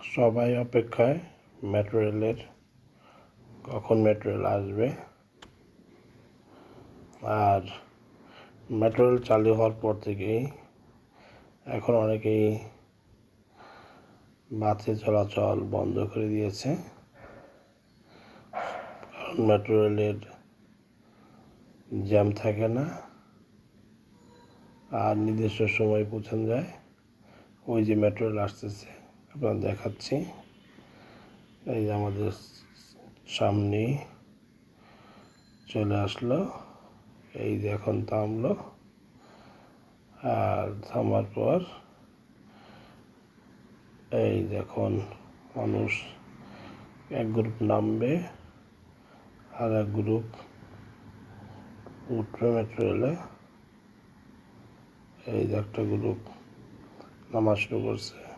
সবাই অপেক্ষায় মেট্রো রেলের কখন মেট্রো রেল আসবে। আর মেট্রো রেল চালু হওয়ার পর থেকেই এখন অনেকেই বাসে চলাচল বন্ধ করে দিয়েছে। কারণ মেট্রো রেলের জ্যাম থাকে না। আর নির্দিষ্ট সময় পৌঁছানো যায়। ওই যে মেট্রো রেল আসতেছে। আপনার দেখাচ্ছি। এই যে আমাদের সামনে চলে আসলো। এই যে এখন থামলো। আর থামার পর এই দেখুন মানুষ এক গ্রুপ নামবে আর এক গ্রুপ উঠবে মেট্রো রেলে এই যে একটা গ্রুপ নামা শুরু করছে।